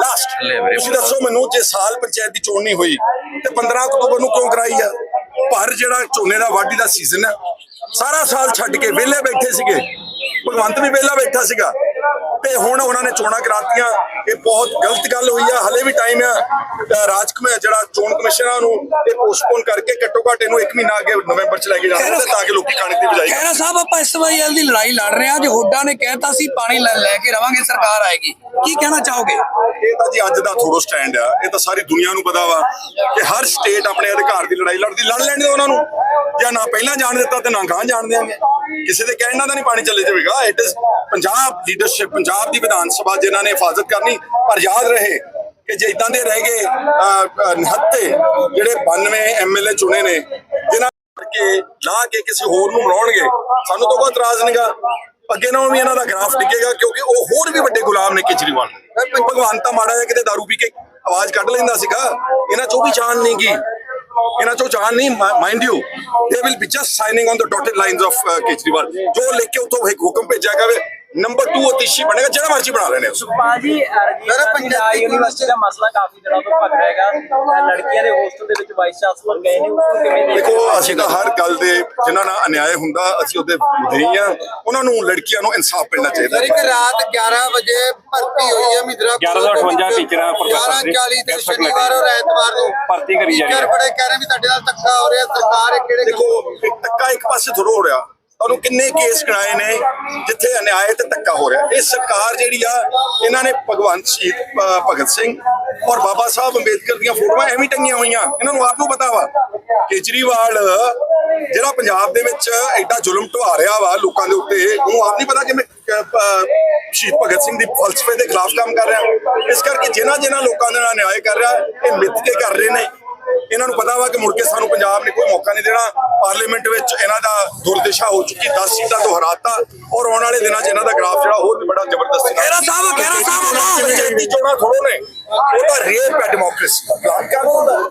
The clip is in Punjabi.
ਲਾਸਟ। ਤੁਸੀਂ ਦੱਸੋ ਮੈਨੂੰ ਜੇ ਸਾਲ ਪੰਚਾਇਤ ਦੀ ਚੋਣ ਨਹੀਂ ਹੋਈ ਤੇ 15 ਅਕਤੂਬਰ ਨੂੰ ਕਿਉਂ ਕਰਾਈ ਆ? ਪਰ ਜਿਹੜਾ ਝੋਨੇ ਦਾ ਵਾਢੀ ਦਾ ਸੀਜ਼ਨ ਹੈ ਸਾਰਾ ਸਾਲ ਛੱਡ ਕੇ ਵਿਹਲੇ ਬੈਠੇ ਸੀਗੇ। ਭਗਵੰਤ ਵੀ ਵਿਹਲਾ ਬੈਠਾ ਸੀਗਾ। ਤੇ ਹੁਣ ਉਹਨਾਂ ਨੇ ਚੋਣਾਂ ਕਰਾਤੀਆਂ। ਇਹ ਬਹੁਤ ਗਲਤ ਗੱਲ ਹੋਈ ਆ। ਹਲੇ ਵੀ ਟਾਈਮ ਆ। ਰਾਜ ਕਮਿਸ਼ਨ ਜਿਹੜਾ ਚੋਣ ਕਮਿਸ਼ਨ ਆ ਉਹਨੂੰ ਇਹ ਪੋਸਟਪੋਨ ਕਰਕੇ ਘੱਟੋ ਘੱਟ ਇਹਨੂੰ 1 ਮਹੀਨਾ ਅੱਗੇ ਨਵੰਬਰ ਚ ਲੈ ਕੇ ਜਾਣਾ ਤਾਂ ਕਿ ਲੋਕੀ ਕਣਕ ਦੀ ਬਜਾਈ ਖਹਿਰਾ ਸਾਹਿਬ ਆਪਾਂ ਇਸ ਵਾਰੀ ਦੀ ਲੜਾਈ ਲੜ ਰਹੇ ਹਾਂ। ਜੇ ਹੁੱਡਾ ਨੇ ਕਹਿਤਾ ਸੀ ਪਾਣੀ ਲੈ ਕੇ ਰਵਾਂਗੇ ਸਰਕਾਰ ਆਏਗੀ। ਕੀ ਕਹਿਣਾ ਚਾਹੋਗੇ? ਇਹ ਤਾਂ ਜੀ ਅੱਜ ਦਾ ਥੋੜੋ ਸਟੈਂਡ ਆ। ਇਹ ਤਾਂ ਸਾਰੀ ਦੁਨੀਆ ਨੂੰ ਪਤਾ ਵਾ ਕਿ ਹਰ ਸਟੇਟ ਆਪਣੇ ਅਧਿਕਾਰ ਦੀ ਲੜਾਈ ਲੜਦੀ। ਲੜ ਲੈਣ ਦਿਓ ਉਹਨਾਂ ਨੂੰ। ਜਾਂ ਨਾ ਪਹਿਲਾਂ ਜਾਣ ਦਿੱਤਾ ਤੇ ਨਾ ਗਾਂ ਜਾਣ ਦੇਣਗੇ ਕਿਸੇ ਦੇ ਕਹਿਣ ਨਾਲ ਤਾਂ ਨਹੀਂ ਪਾਣੀ ਚੱਲੇ ਜਾਵੇਗਾ। It is Punjab leadership Punjab ਦੀ ਵਿਧਾਨ ਸਭਾ ਜਿਨ੍ਹਾਂ ਨੇ ਹਿਫਾਜ਼ਤ ਕਰਨੀ ਪਰ ਯਾਦ ਰਹੇ ਕਿ ਜੇ ਇਦਾਂ ਦੇ ਰਹਿ ਗਏ ਅਹ, ਅਹ, ਨਿਹੱਤੇ ਜਿਹੜੇ 92 ਐਮਐਲਏ ਚੁਣੇ ਨੇ ਜਿਨ੍ਹਾਂ ਕਰਕੇ ਲਾ ਕੇ ਕਿਸੇ ਹੋਰ ਨੂੰ ਬਣਾਉਣਗੇ ਸਾਨੂੰ ਤਾਂ ਕੋਈ ਇਤਰਾਜ਼ ਨਹੀਂਗਾ ਅੱਗੇ ਨਾਲੋਂ ਵੀ ਇਹਨਾਂ ਦਾ ਗ੍ਰਾਫ ਟਿਕੇਗਾ ਕਿਉਂਕਿ ਉਹ ਹੋਰ ਵੀ ਵੱਡੇ ਗੁਲਾਮ ਨੇ ਕੇਜਰੀਵਾਲ। ਭਗਵਾਨ ਤਾਂ ਮਾੜਾ ਜਿਹਾ ਕਿਤੇ ਦਾਰੂ ਪੀ ਕੇ ਆਵਾਜ਼ ਕੱਢ ਲੈਂਦਾ ਸੀਗਾ। ਇਹਨਾਂ ਚੋਂ ਵੀ ਜਾਨ ਨਹੀਂ ਗੀ ਇਹਨਾਂ ਚੋਂ ਜਾਨ ਨਹੀਂ mind you they will be just signing on the dotted lines of Kejriwal, ਜੋ ਲਿਖ ਕੇ ਉਥੋਂ ਇੱਕ ਹੁਕਮ ਭੇਜਿਆ ਜਾਵੇ। ਨੰਬਰ 2 ਅਤੀਸ਼ੀ ਬਣੇਗਾ ਜਿਹੜਾ ਮਰਜ਼ੀ ਬਣਾ ਲੈਣੇ ਉਸ ਬਾਜੀ ਪੰਜਾਬ ਯੂਨੀਵਰਸਿਟੀ ਦਾ ਮਸਲਾ ਕਾਫੀ ਦਿਨਾਂ ਤੋਂ ਭਖ ਰਿਹਾ ਹੈਗਾ। ਲੜਕੀਆਂ ਦੇ ਹੋਸਟਲ ਦੇ ਵਿੱਚ ਵਾਈਸ ਚਾਂਸਲਰ ਗਏ ਨੇ ਉਹ ਕਿਵੇਂ ਦੇਖੋ? ਅਸੀਂ ਤਾਂ ਹਰ ਗੱਲ ਦੇ ਜਿਨ੍ਹਾਂ ਨਾਲ ਅਨਿਆਏ ਹੁੰਦਾ ਅਸੀਂ ਉਹਦੇ ਵਿਧੇਈ ਆ ਉਹਨਾਂ ਨੂੰ ਲੜਕੀਆਂ ਨੂੰ ਇਨਸਾਫ ਮਿਲਣਾ ਚਾਹੀਦਾ। ਸਰ ਇੱਕ ਰਾਤ 11 ਵਜੇ ਭਰਤੀ ਹੋਈ ਹੈ ਮਿਦਰਾ 1158 ਟੀਚਰਾਂ ਪ੍ਰੋਫੈਸਰ ਦੇ 11:40 ਤੇ ਸ਼ਨੀਵਾਰ ਔਰ ਐਤਵਾਰ ਨੂੰ ਭਰਤੀ ਕਰੀ ਜਾ ਰਹੀ ਹੈ। ਬੜੇ ਕਹਿ ਰਹੇ ਵੀ ਤੁਹਾਡੇ ਨਾਲ ਧੱਕਾ ਹੋ ਰਿਹਾ ਸਰਕਾਰ ਇਹ ਕਿਹੜੇ ਦੇਖੋ ਇੱਕ ਧੱਕਾ ਇੱਕ ਪਾਸੇ ਥੋੜਾ ਹੋ ਰਿਹਾ। ਤੁਹਾਨੂੰ ਕਿੰਨੇ ਕੇਸ ਗਣਾਏ ਨੇ, ਜਿੱਥੇ ਅਨਿਆਏ ਤੇ ਧੱਕਾ ਹੋ ਰਿਹਾ। ਇਹ ਸਰਕਾਰ ਜਿਹੜੀ ਆ, ਇਹਨਾਂ ਨੇ ਭਗਵੰਤ ਸ਼ਹੀਦ ਭਗਤ ਸਿੰਘ ਔਰ ਬਾਬਾ ਸਾਹਿਬ ਅੰਬੇਦਕਰ ਦੀਆਂ ਫੋਟੋਆਂ ਐਵੇਂ ਟੰਗੀਆਂ ਹੋਈਆਂ। ਇਹਨਾਂ ਨੂੰ ਆਪ ਨੂੰ ਪਤਾ ਵਾ ਕੇਜਰੀਵਾਲ, ਜਿਹੜਾ ਪੰਜਾਬ ਦੇ ਵਿੱਚ ਐਡਾ ਜ਼ੁਲਮ ਢਵਾ ਰਿਹਾ ਵਾ ਲੋਕਾਂ ਦੇ ਉੱਤੇ ਉਹਨੂੰ ਆਪ ਨਹੀਂ ਪਤਾ ਕਿ ਮੈਂ ਸ਼ਹੀਦ ਭਗਤ ਸਿੰਘ ਦੀ ਫਲਸਫੇ ਦੇ ਖਿਲਾਫ ਕੰਮ ਕਰ ਰਿਹਾ। ਇਸ ਕਰਕੇ ਜਿਨ੍ਹਾਂ ਜਿਨ੍ਹਾਂ ਲੋਕਾਂ ਦੇ ਨਾਲ ਨਿਆਂ ਕਰ ਰਿਹਾ, ਇਹ ਮਿੱਥ ਕੇ ਕਰ ਰਹੇ ਨੇ। ਇਹਨਾਂ ਨੂੰ ਪਤਾ ਵਾ ਕਿ ਮੁੜ ਕੇ ਸਾਨੂੰ ਪੰਜਾਬ ਨੇ ਕੋਈ ਮੌਕਾ ਨਹੀਂ ਦੇਣਾ। ਪਾਰਲੀਮੈਂਟ ਵਿੱਚ ਇਹਨਾਂ ਦਾ ਦੁਰਦਿਸ਼ਾ ਹੋ ਚੁੱਕੀ 10 ਸੀਟਾਂ ਤੋਂ ਹਰਾਤਾ ਔਰ ਆਉਣ ਵਾਲੇ ਦਿਨਾਂ 'ਚ ਇਹਨਾਂ ਦਾ ਗ੍ਰਾਫ ਜਿਹੜਾ ਹੋਰ ਵੀ ਬੜਾ ਜ਼ਬਰਦਸਤੀ ਨਾਲ ਖਹਿਰਾ ਸਾਹਿਬ, ਖਹਿਰਾ ਸਾਹਿਬ, ਚੋਣਾਂ ਥੋੜੋ ਨੇ ਉਹ ਤਾਂ ਰੇਪ ਹੈ ਡੈਮੋਕ੍ਰੇਸੀ ਦਾ।